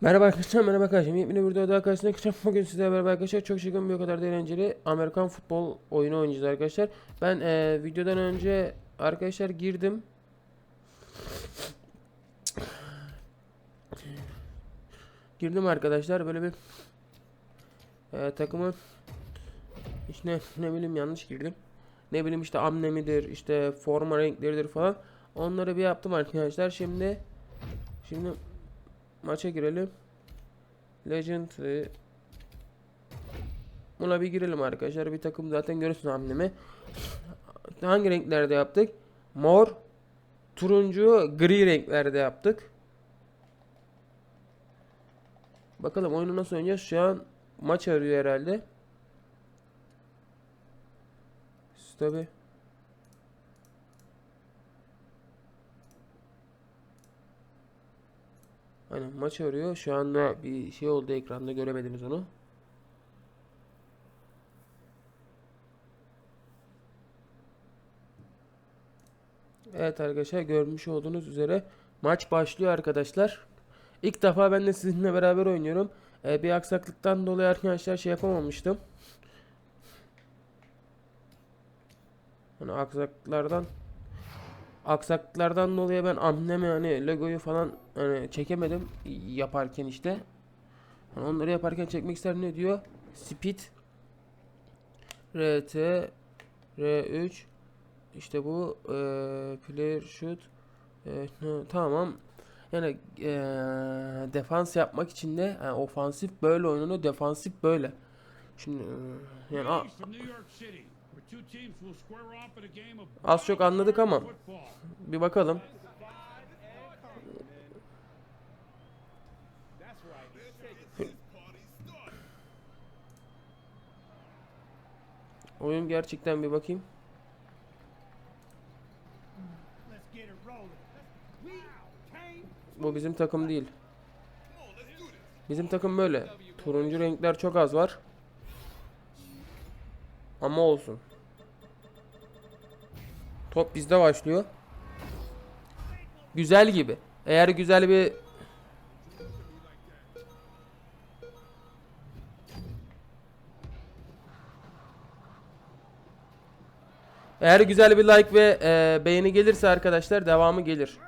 Merhaba arkadaşlar, merhaba arkadaşlar. Yepyeni bir videoda karşısına çıkacağım. Bugün sizlerle beraber arkadaşlar çok şıkın bir kadar da eğlenceli Amerikan futbol oyunu oynayacağız arkadaşlar. Ben eee, videodan önce arkadaşlar girdim. Girdim arkadaşlar böyle bir eee takımın işte ne bileyim yanlış girdim. Ne bileyim işte amblemidir, işte forma renkleridir falan. Onları bir yaptım arkadaşlar. Şimdi şimdi maça girelim. Legend e, Buna bir girelim arkadaşlar. Bir takım zaten görürsün hamlemi. Hangi renklerde yaptık? Mor, turuncu, gri renklerde yaptık. Bakalım oyunu nasıl oynayacağız? Şu an maç arıyor herhalde. Tabi. Aynen maç arıyor. Şu anda bir şey oldu ekranda göremediniz onu. Evet arkadaşlar görmüş olduğunuz üzere maç başlıyor arkadaşlar. İlk defa ben de sizinle beraber oynuyorum. Ee, bir aksaklıktan dolayı arkadaşlar şey yapamamıştım. Hani aksaklıklardan aksaklıklardan dolayı ben amblemi hani logoyu falan hani çekemedim yaparken işte. Hani onları yaparken çekmek ister ne diyor? Speed RT R3 işte bu eee player shoot ne- tamam yani eee, defans yapmak için de yani ofansif böyle oynanıyor defansif böyle şimdi eee, yani a- Az çok anladık ama bir bakalım oyun gerçekten bir bakayım Bu bizim takım değil. Bizim takım böyle. Turuncu renkler çok az var. Ama olsun. Top bizde başlıyor. Güzel gibi. Eğer güzel bir Eğer güzel bir like ve e, beğeni gelirse arkadaşlar devamı gelir.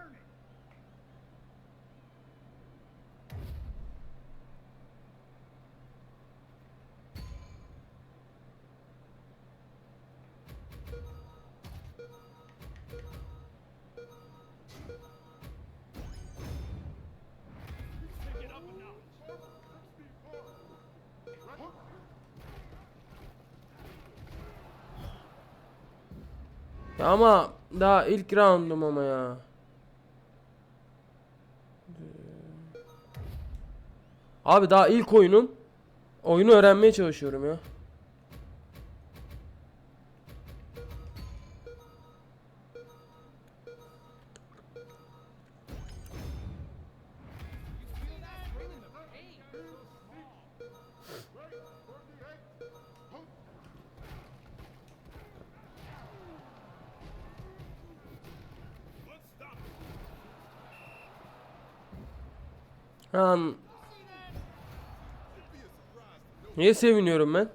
Ya ama daha ilk roundum ama ya. Abi daha ilk oyunum. Oyunu öğrenmeye çalışıyorum ya. Lan. Niye seviniyorum ben?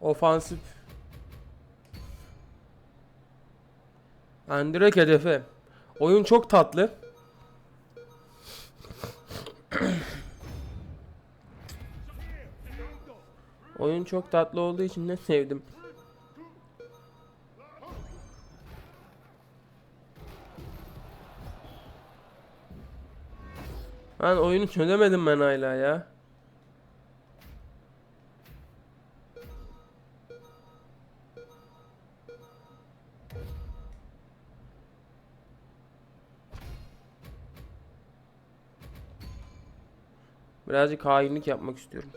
Ofansif. Yani direkt hedefe. Oyun çok tatlı. Oyun çok tatlı olduğu için de sevdim. Ben oyunu çözemedim ben hala ya. Birazcık hainlik yapmak istiyorum.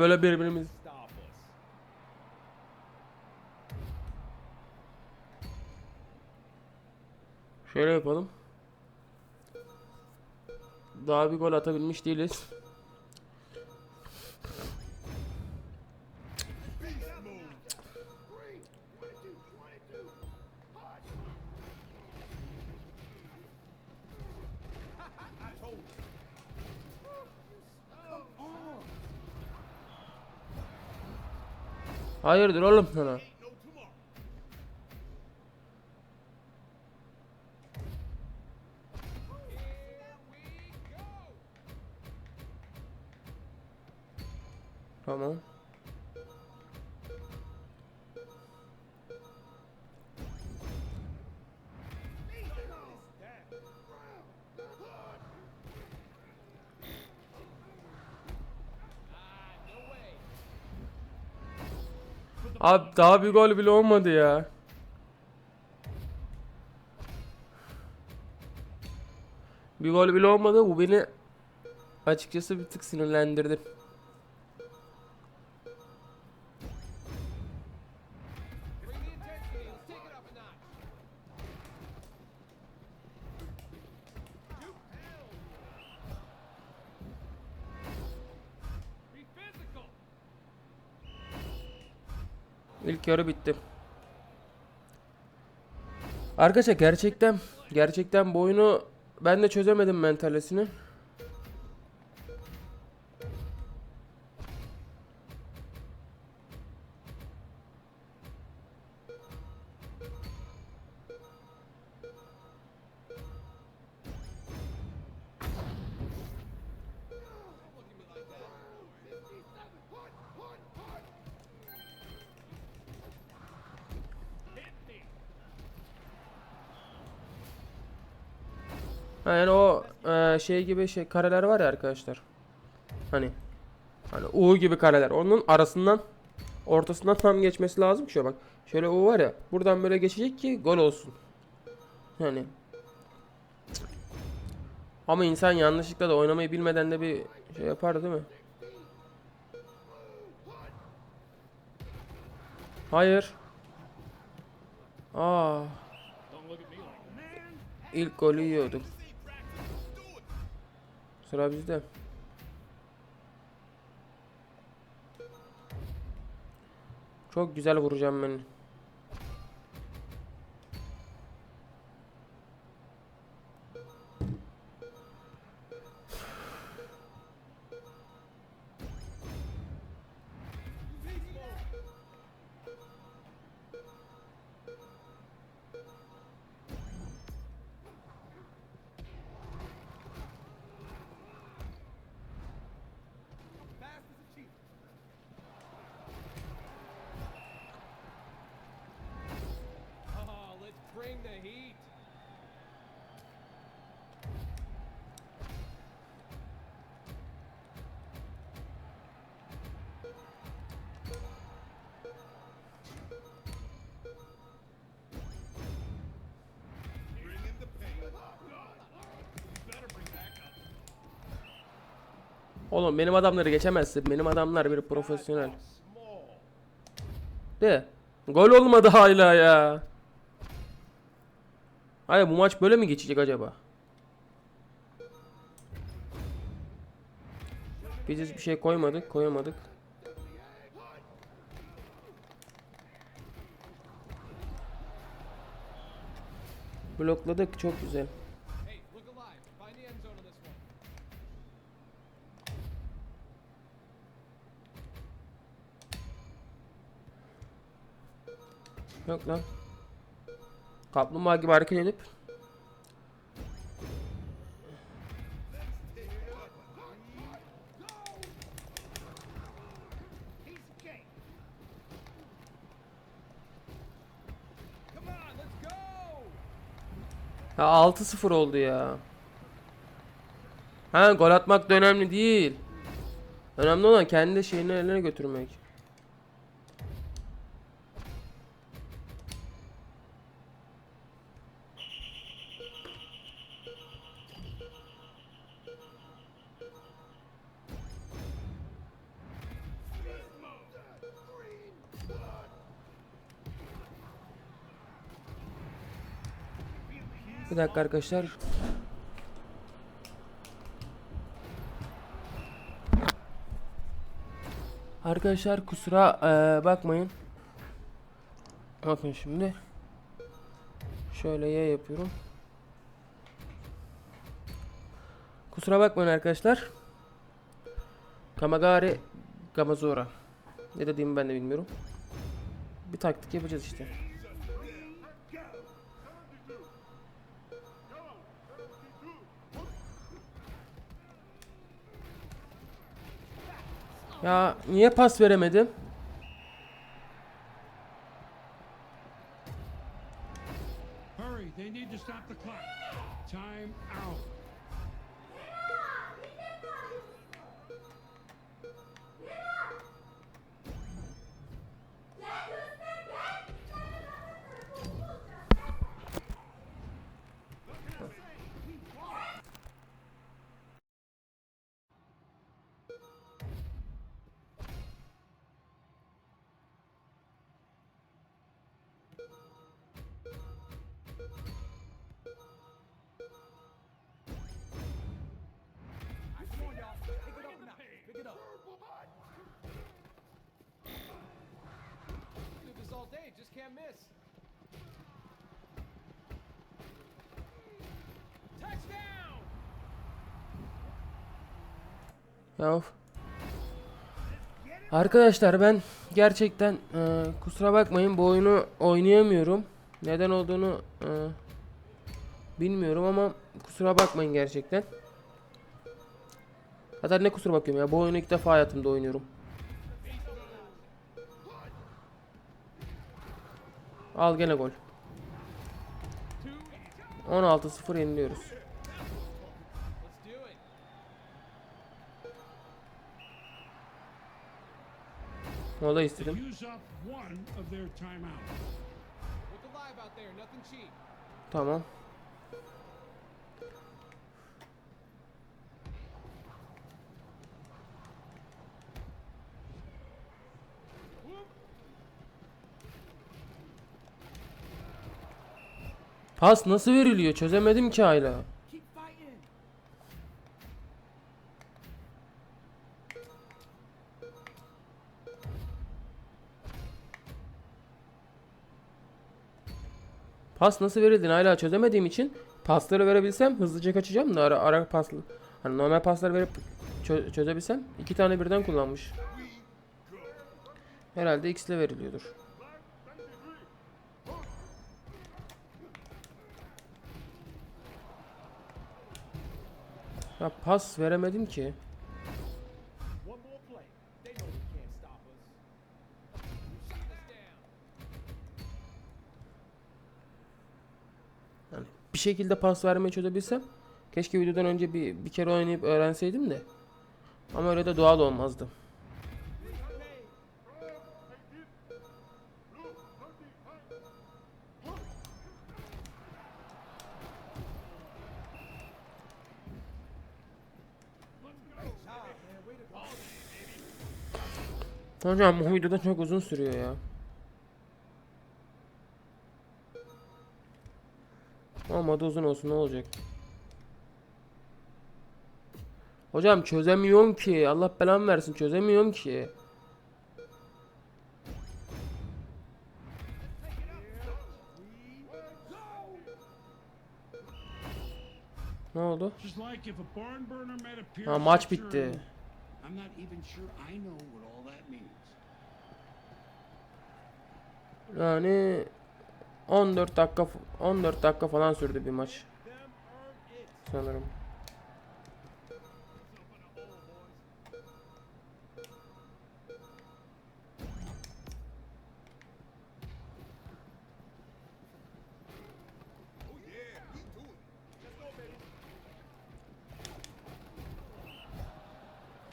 Böyle birbirimiz şöyle yapalım. Daha bir gol atabilmiş değiliz. Hayırdır oğlum sana? Abi daha bir gol bile olmadı ya. Bir gol bile olmadı. Bu beni açıkçası bir tık sinirlendirdi. Yarı bitti. Arkadaşlar gerçekten gerçekten bu ben de çözemedim mentalesini. Yani o e, şey gibi şey kareler var ya arkadaşlar. Hani hani U gibi kareler. Onun arasından ortasından tam geçmesi lazım ki şöyle bak. Şöyle U var ya. Buradan böyle geçecek ki gol olsun. Yani ama insan yanlışlıkla da oynamayı bilmeden de bir şey yapar değil mi? Hayır. Aa, ilk golü yiyorduk. Sıra bizde. Çok güzel vuracağım ben. Oğlum benim adamları geçemezsin. Benim adamlar bir profesyonel. De. Gol olmadı hala ya. Hayır bu maç böyle mi geçecek acaba? Biz hiçbir şey koymadık, koyamadık. Blokladık çok güzel. Yok lan. Kaplumbağa gibi hareket edip. Ya 6-0 oldu ya. Ha gol atmak da önemli değil. Önemli olan kendi şeyini eline götürmek. Dakika arkadaşlar. Arkadaşlar kusura eee, bakmayın. Bakın şimdi. Şöyle Y yapıyorum. Kusura bakmayın arkadaşlar. Kamagari Gamazora. Ne dediğimi ben de bilmiyorum. Bir taktik yapacağız işte. Ya niye pas veremedim? Can't miss. Touchdown! Ya. Arkadaşlar ben gerçekten e, kusura bakmayın bu oyunu oynayamıyorum. Neden olduğunu e, bilmiyorum ama kusura bakmayın gerçekten. Hatta ne kusura bakıyorum ya bu oyunu ilk defa hayatımda oynuyorum. Al gene gol. 16-0 yeniliyoruz. Mola istedim. use Pas nasıl veriliyor? Çözemedim ki hala. Pas nasıl verildiğini hala çözemediğim için pasları verebilsem hızlıca kaçacağım da ara ara paslı. Hani normal paslar verip çö- çözebilsem iki tane birden kullanmış. Herhalde X ile veriliyordur. Ya pas veremedim ki. Yani bir şekilde pas vermeyi çözebilsem keşke videodan önce bir, bir kere oynayıp öğrenseydim de. Ama öyle de doğal olmazdı. Hocam bu videoda çok uzun sürüyor ya. Olmadı uzun olsun ne olacak? Hocam çözemiyorum ki. Allah belamı versin çözemiyorum ki. Ne oldu? Ha maç bitti. I'm not even sure I know what all that means. Yani 14 dakika f- 14 dakika falan sürdü bir maç sanırım.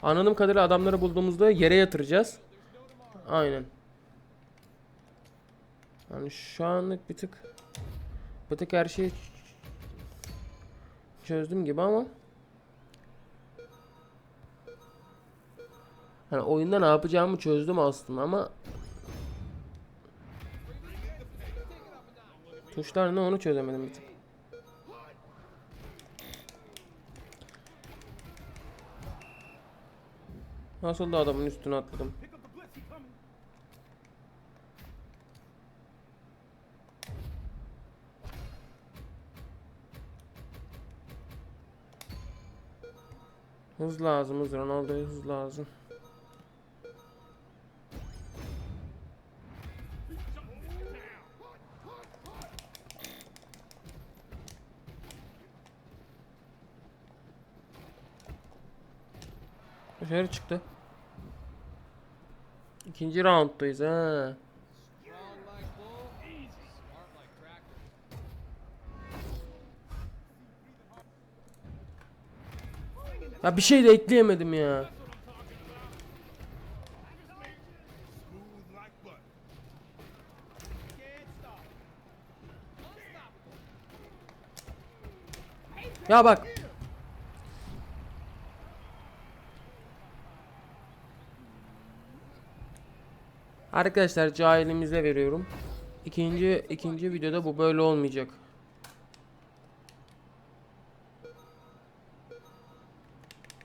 Anladığım kadarıyla adamları bulduğumuzda yere yatıracağız. Aynen. Yani şu anlık bir tık bir tık her şeyi çözdüm gibi ama Hani oyunda ne yapacağımı çözdüm aslında ama Tuşlar ne onu çözemedim bir tık. Nasıl da adamın üstüne atladım. Hız lazım hız. Ronaldo'ya hız lazım. Dışarı çıktı. İkinci rounddayız ha. Ya bir şey de ekleyemedim ya. Ya bak. Arkadaşlar cahilimize veriyorum. İkinci ikinci videoda bu böyle olmayacak.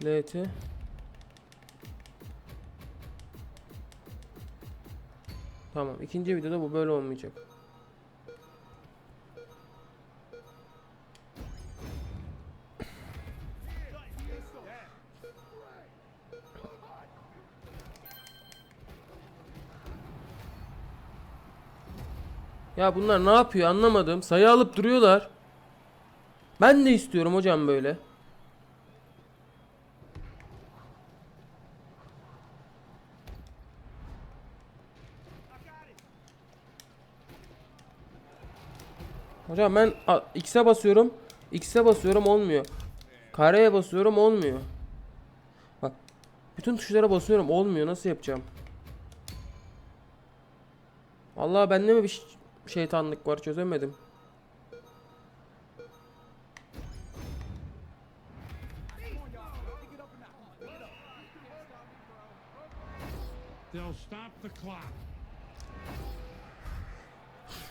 LT Tamam ikinci videoda bu böyle olmayacak. Ya bunlar ne yapıyor anlamadım. Sayı alıp duruyorlar. Ben de istiyorum hocam böyle. Hocam ben X'e basıyorum. X'e basıyorum olmuyor. Kareye basıyorum olmuyor. Bak. Bütün tuşlara basıyorum olmuyor. Nasıl yapacağım? Allah bende mi bir ş- şeytanlık var çözemedim.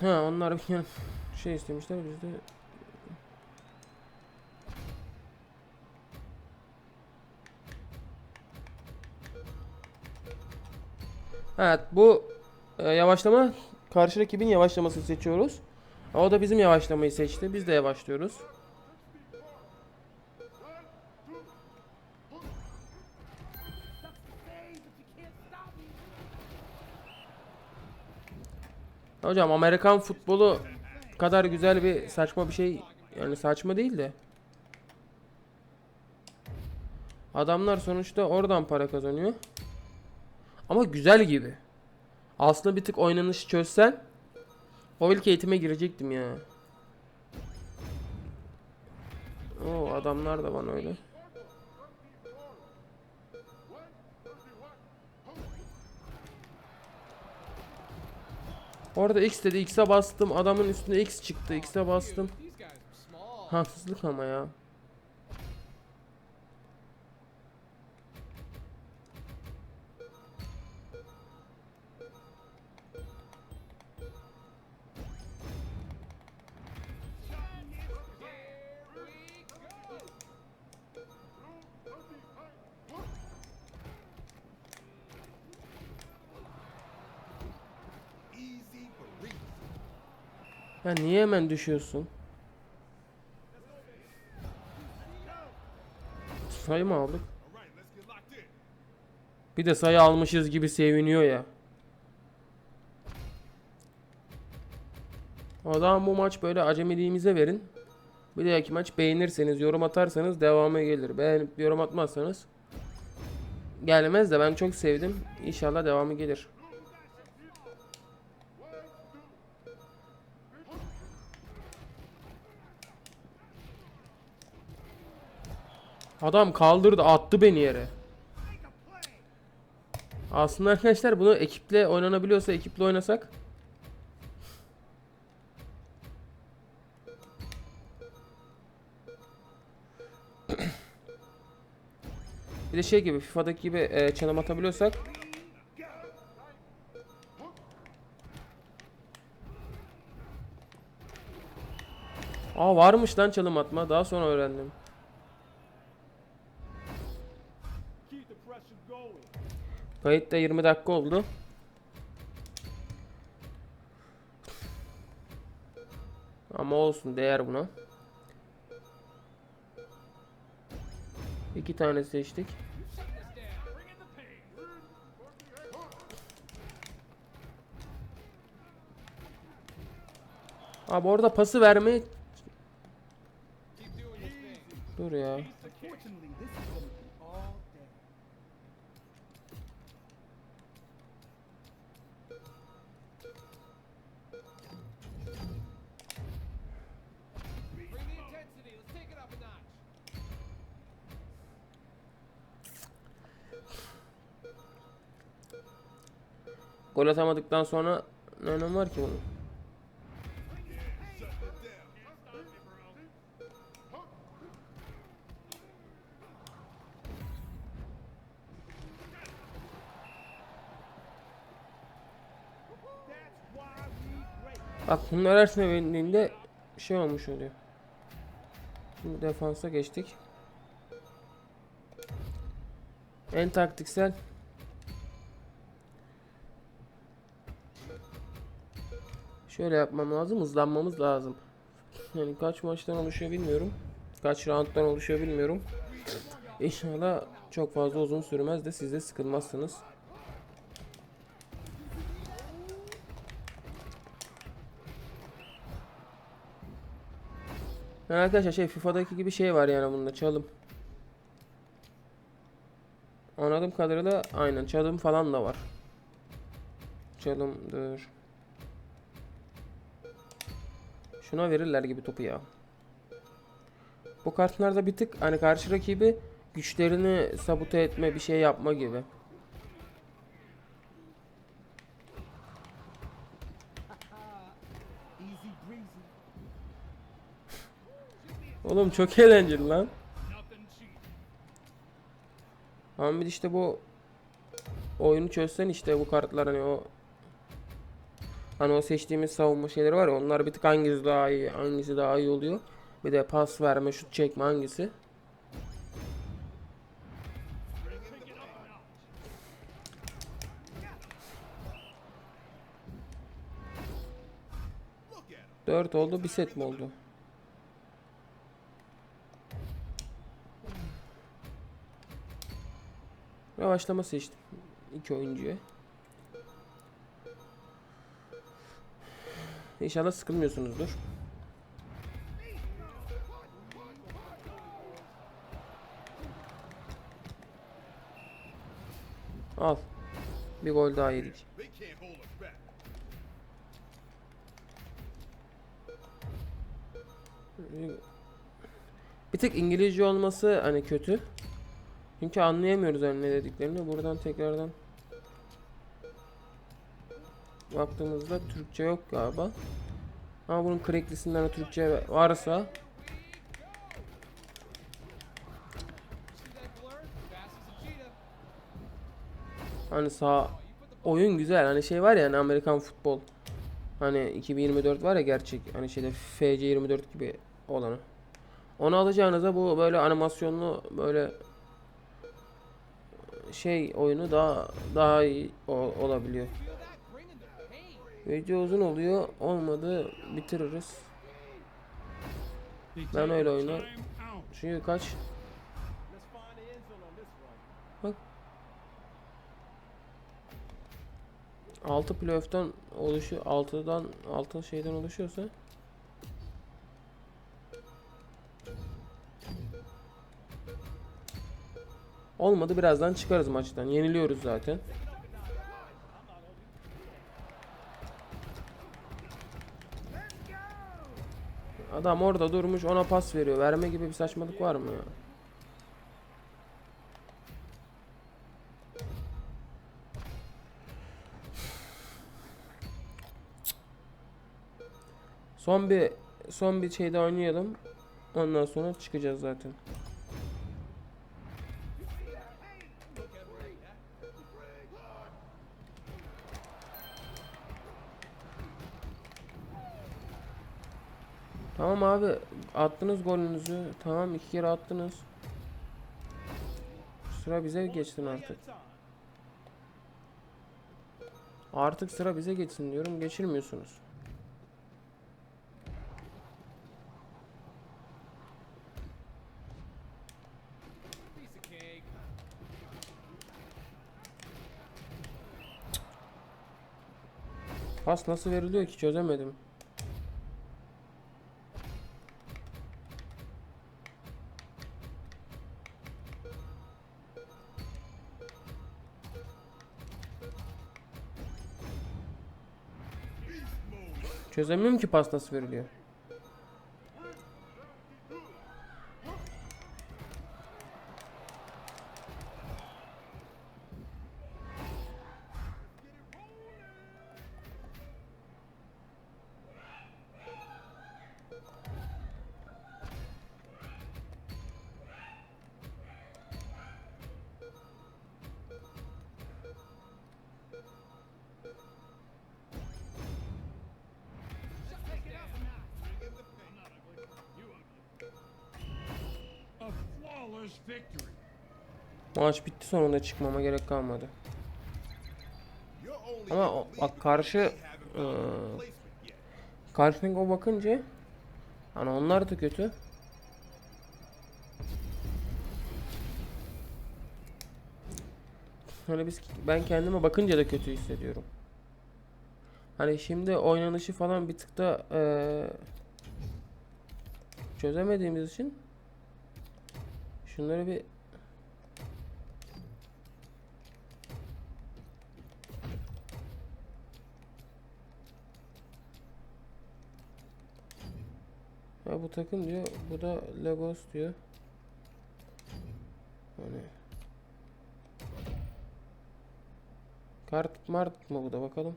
Ha onlar bir şey istemişler biz de Evet bu e, yavaşlama karşı rakibin yavaşlamasını seçiyoruz. O da bizim yavaşlamayı seçti. Biz de yavaşlıyoruz. Hocam Amerikan futbolu kadar güzel bir saçma bir şey yani saçma değil de. Adamlar sonuçta oradan para kazanıyor. Ama güzel gibi. Aslında bir tık oynanışı çözsen o ilk eğitime girecektim ya. Oo adamlar da bana öyle. Orada X dedi X'e bastım adamın üstüne X çıktı X'e bastım. Haksızlık ama ya. Ya niye hemen düşüyorsun? Sayı mı aldık? Bir de sayı almışız gibi seviniyor ya. Zaman bu maç böyle acemiliğimize verin. Bir dahaki maç beğenirseniz, yorum atarsanız devamı gelir. Beğenip yorum atmazsanız gelmez de ben çok sevdim. İnşallah devamı gelir. Adam kaldırdı, attı beni yere. Aslında arkadaşlar bunu ekiple oynanabiliyorsa ekiple oynasak. Bir de şey gibi FIFA'daki gibi e, çalım atabiliyorsak. Aa varmış lan çalım atma. Daha sonra öğrendim. Kayıt da 20 dakika oldu. Ama olsun değer buna. İki tane seçtik. Abi orada pası thing. dur ya. Gol atamadıktan sonra ne önemi var ki bunun? Bak bunlar bindiğinde şey olmuş oluyor. Şimdi defansa geçtik. En taktiksel Şöyle yapmam lazım, hızlanmamız lazım. Yani kaç maçtan oluşuyor bilmiyorum. Kaç rounddan oluşuyor bilmiyorum. İnşallah çok fazla uzun sürmez de siz de sıkılmazsınız. Yani arkadaşlar şey FIFA'daki gibi şey var yani bunda çalım. Anladığım kadarıyla aynen çalım falan da var. Çalımdır. Şuna verirler gibi topu ya. Bu kartlarda bir tık hani karşı rakibi güçlerini sabote etme bir şey yapma gibi. Oğlum çok eğlenceli lan. Bir işte bu oyunu çözsen işte bu kartlar hani o hani o seçtiğimiz savunma şeyleri var ya onlar bir tık hangisi daha iyi hangisi daha iyi oluyor. Bir de pas verme şut çekme hangisi. Dört oldu bir set mi oldu? Yavaşlama seçtim. iki oyuncuya. İnşallah sıkılmıyorsunuzdur. Al. Bir gol daha yedik. Bir tık İngilizce olması hani kötü. Çünkü anlayamıyoruz hani ne dediklerini. Buradan tekrardan baktığımızda Türkçe yok galiba. Ama bunun cracklis'inden de Türkçe varsa hani sağ oyun güzel. Hani şey var ya hani Amerikan futbol. Hani 2024 var ya gerçek hani şeyde FC24 gibi olanı. Onu alacağınıza bu böyle animasyonlu böyle şey oyunu daha daha iyi olabiliyor. Video uzun oluyor. Olmadı bitiririz. Ben öyle oynar. Çünkü kaç? Bak. 6 playoff'tan oluşuyor. 6'dan 6 şeyden oluşuyorsa Olmadı birazdan çıkarız maçtan. Yeniliyoruz zaten. Adam orada durmuş ona pas veriyor. Verme gibi bir saçmalık var mı? Son bir son bir şeyde oynayalım. Ondan sonra çıkacağız zaten. Tamam abi attınız golünüzü. Tamam iki kere attınız. Sıra bize geçsin artık. Artık sıra bize geçsin diyorum. Geçirmiyorsunuz. Pas nasıl veriliyor ki çözemedim. Çözemiyorum ki pas nasıl sonunda çıkmama gerek kalmadı. Ama bak karşı eee karşındaki o bakınca hani onlar da kötü. Hani biz ben kendime bakınca da kötü hissediyorum. Hani şimdi oynanışı falan bir tık da eee, çözemediğimiz için şunları bir Bu takım diyor, bu da Lagos diyor. Hani Kart mart mı bu da bakalım.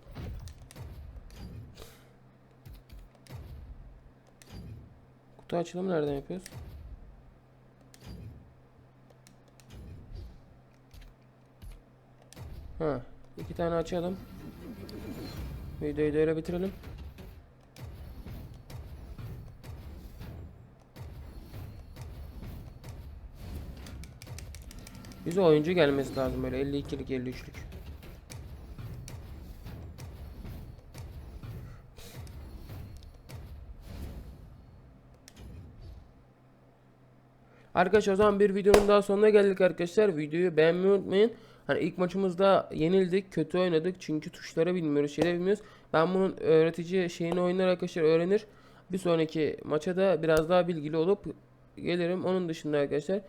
Kutu açılımı nereden yapıyoruz? Ha, iki tane açalım. Videoyu da öyle bitirelim. Bize oyuncu gelmesi lazım böyle 52'lik 53'lük. Arkadaşlar o zaman bir videonun daha sonuna geldik arkadaşlar. Videoyu beğenmeyi unutmayın. Hani ilk maçımızda yenildik, kötü oynadık çünkü tuşları bilmiyoruz, şeyleri bilmiyoruz. Ben bunun öğretici şeyini oynar arkadaşlar öğrenir. Bir sonraki maça da biraz daha bilgili olup gelirim. Onun dışında arkadaşlar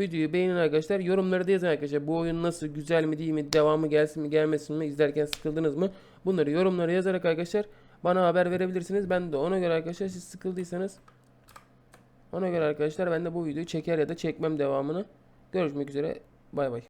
videoyu beğenin arkadaşlar. Yorumları da yazın arkadaşlar. Bu oyun nasıl, güzel mi, değil mi, devamı gelsin mi, gelmesin mi, izlerken sıkıldınız mı? Bunları yorumlara yazarak arkadaşlar bana haber verebilirsiniz. Ben de ona göre arkadaşlar siz sıkıldıysanız ona göre arkadaşlar ben de bu videoyu çeker ya da çekmem devamını. Görüşmek üzere. Bay bay.